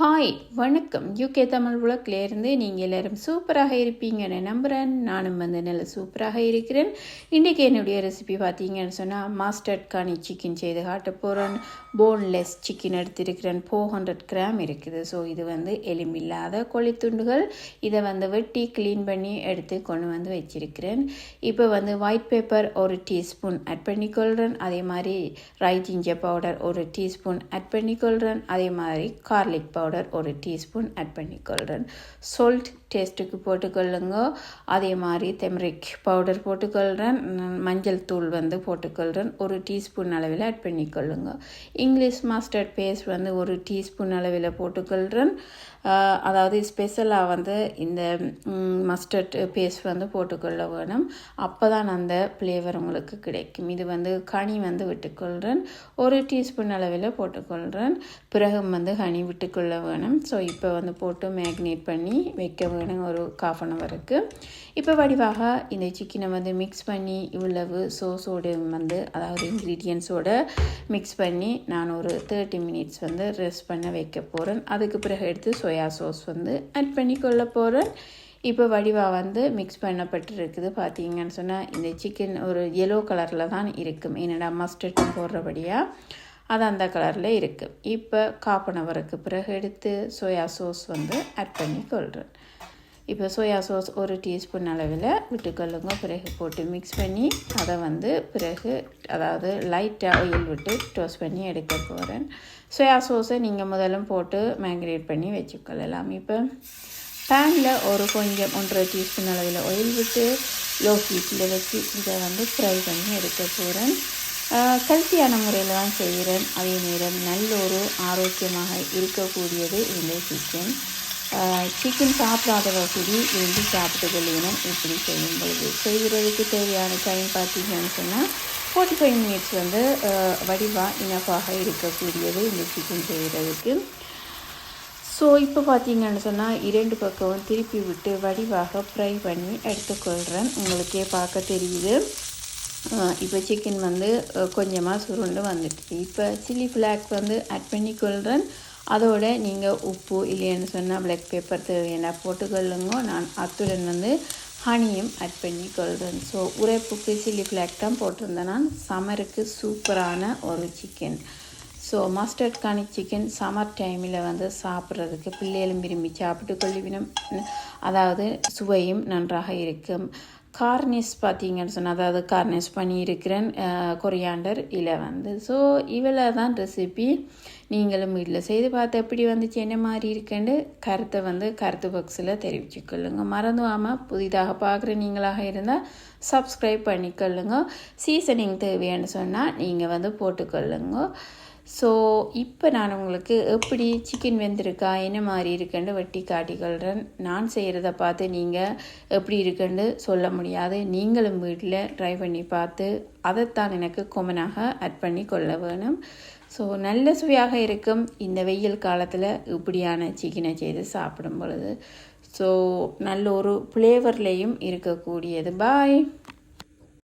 Hi வணக்கம். UK Tamil உலகிலேருந்து நீங்கள் எல்லோரும் சூப்பராக இருப்பீங்கன்னு நம்புகிறேன் நானும் வந்து நல்ல சூப்பராக இருக்கிறேன். இன்றைக்கி என்னுடைய ரெசிபி பார்த்தீங்கன்னு சொன்னால் மாஸ்டர்ட் காணி சிக்கன் செய்து காட்ட போகிறேன் போன்லெஸ் சிக்கன் எடுத்திருக்கிறேன். ஃபோர் ஹண்ட்ரட் கிராம் இருக்குது. ஸோ இது வந்து எலும்பில்லாத கொழித்துண்டுகள். இதை வந்து வெட்டி க்ளீன் பண்ணி எடுத்து கொண்டு வந்து வச்சிருக்கிறேன். இப்போ வந்து ஒயிட் பேப்பர் ஒரு டீஸ்பூன் ஆட் பண்ணிக்கொள்கிறேன் அதே மாதிரி ரைட் ஜிஞ்சர் பவுடர் ஒரு டீஸ்பூன் ஆட் பண்ணிக்கொள்கிறேன் அதே மாதிரி கார்லிக் பவுடர் பவுடர் ஒரு டீஸ்பூன் ஆட் பண்ணிக்கொள்கிறேன் சால்ட் டேஸ்ட்டுக்கு போட்டுக்கொள்ளுங்க அதே மாதிரி தெமரிக் பவுடர் போட்டுக்கொள்கிறேன் மஞ்சள் தூள் வந்து போட்டுக்கொள்கிறேன் ஒரு டீஸ்பூன் அளவில் ஆட் பண்ணிக்கொள்ளுங்க இங்கிலீஷ் மாஸ்டர்ட் பேஸ்ட் வந்து ஒரு டீஸ்பூன் அளவில் போட்டுக்கொள்கிறேன் அதாவது ஸ்பெஷலாக வந்து இந்த மஸ்டர்ட் பேஸ்ட் வந்து போட்டுக்கொள்ள வேணும். அப்போ தான் அந்த ஃப்ளேவர் உங்களுக்கு கிடைக்கும். இது வந்து கனி வந்து விட்டுக்கொள்கிறேன் ஒரு டீஸ்பூன் அளவில் போட்டுக்கொள்கிறேன் பிறகு வந்து ஹனி விட்டுக்கொள்ள வேணும். ஸோ இப்போ வந்து போட்டு மேக்னேட் பண்ணி வைக்க வேணும் ஒரு காஃப் அன் ஹவருக்கு இப்போ வடிவாக இந்த சிக்கனை வந்து மிக்ஸ் பண்ணி இவ்வளவு சோஸோடு வந்து அதாவது இன்க்ரீடியன்ஸோடு மிக்ஸ் பண்ணி நான் ஒரு தேர்ட்டி மினிட்ஸ் வந்து ரெஸ்ட் பண்ண வைக்க போகிறேன் அதுக்கு பிறகு எடுத்து சோயா சோஸ் வந்து ஆட் பண்ணி கொள்ள போகிறேன் இப்போ வடிவாக வந்து மிக்ஸ் பண்ணப்பட்டிருக்குது. பார்த்தீங்கன்னு சொன்னால் இந்த சிக்கன் ஒரு எல்லோ கலரில் தான் இருக்கும். என்னடா மஸ்டர்ட் போடுறபடியாக அது அந்த கலரில் இருக்குது இப்போ காப்பனவருக்கு பிறகு எடுத்து சோயா சோஸ் வந்து ஆட் பண்ணி கொள்கிறேன் இப்போ சோயா சாஸ் ஒரு டீஸ்பூன் அளவில் விட்டுக்கொள்ளுங்க பிறகு போட்டு மிக்ஸ் பண்ணி அதை வந்து பிறகு அதாவது லைட்டாக ஆயில் விட்டு டோஸ்ட் பண்ணி எடுக்க போகிறேன் சோயா சாஸை நீங்கள் முதலும் போட்டு மேக்ரேட் பண்ணி வச்சுக்கொள்ளலாம் இப்போ பேனில் ஒரு கொஞ்சம் ஒன்றரை டீஸ்பூன் அளவில் ஆயில் விட்டு லோ ஹீட்டில் வச்சு இதை வந்து ஃப்ரை பண்ணி எடுக்க போகிறேன் கல்த்தியான முறையில் தான் செய்கிறேன். அதே நேரம் நல்ல ஒரு ஆரோக்கியமாக இருக்கக்கூடியது இந்த சிக்கன் சிக்கன் சாப்பிடாதவ கூடி விரும்பி சாப்பிட்டு கொள்ளணும் இப்படி செய்யும் பொழுது செய்கிறதுக்கு தேவையான டைம் பார்த்தீங்கன்னு சொன்னால் ஃபார்ட்டி ஃபைவ் மினிட்ஸ் வந்து வடிவாக இனப்பாக இருக்கக்கூடியது இந்த சிக்கன் செய்கிறதுக்கு. ஸோ இப்போ பார்த்தீங்கன்னு சொன்னால் இரண்டு பக்கமும் திருப்பி விட்டு வடிவாக ஃப்ரை பண்ணி எடுத்துக்கொள்கிறேன் உங்களுக்கே பார்க்க தெரியுது. இப்போ சிக்கன் வந்து கொஞ்சமாக சுருண்டு வந்துட்டு. இப்போ சில்லி ஃப்ளாக் வந்து ஆட் பண்ணி கொள்கிறேன் அதோட நீங்கள் உப்பு இல்லைன்னு சொன்னால் பிளாக் பேப்பர் தேவையான போட்டுக்கொள்ளுங்க. நான் அத்துடன் வந்து ஹனியும் ஆட் பண்ணி கொள்கிறேன் ஸோ உரைப்புக்கு சில்லி ஃப்ளாக் தான் போட்டிருந்தேன் நான். சமருக்கு சூப்பரான ஒரு சிக்கன் ஸோ மஸ்டர்ட் காணி சிக்கன் சம்மர் டைமில் வந்து சாப்பிட்றதுக்கு பிள்ளைகளும் விரும்பி சாப்பிட்டு கொள்ளுவினம் அதாவது சுவையும் நன்றாக இருக்கும். கார்னிஸ் பார்த்தீங்கன்னு சொன்னால் அதாவது கார்னிஸ் பண்ணியிருக்கிறேன் கொரியாண்டர் இலை வந்து ஸோ இவளை தான் ரெசிபி நீங்களும் வீட்டில் செய்து பார்த்து எப்படி வந்துச்சு என்ன மாதிரி இருக்குன்னு கருத்தை வந்து கருத்து பாக்ஸில் தெரிவிச்சுக்கொள்ளுங்க. மறந்துவாமல் புதிதாக பார்க்குற நீங்களாக இருந்தால் சப்ஸ்கிரைப் பண்ணிக்கொள்ளுங்க. சீசனிங் தேவையான்னு சொன்னால் நீங்கள் வந்து போட்டுக்கொள்ளுங்க. ஸோ இப்போ நான் உங்களுக்கு எப்படி சிக்கன் வெந்திருக்கா என்ன மாதிரி இருக்குன்னு வெட்டி காட்டிக்கொள்கிறேன் நான் செய்கிறத பார்த்து நீங்கள் எப்படி இருக்குன்னு சொல்ல முடியாது. நீங்களும் வீட்டில் ட்ரை பண்ணி பார்த்து அதைத்தான் எனக்கு கொமனாக ஆட் பண்ணி கொள்ள வேணும். ஸோ நல்ல சுவையாக இருக்கும் இந்த வெயில் காலத்தில் இப்படியான சிக்கனை செய்து சாப்பிடும் பொழுது. ஸோ நல்ல ஒரு ஃப்ளேவர்லேயும் இருக்கக்கூடியது. பாய்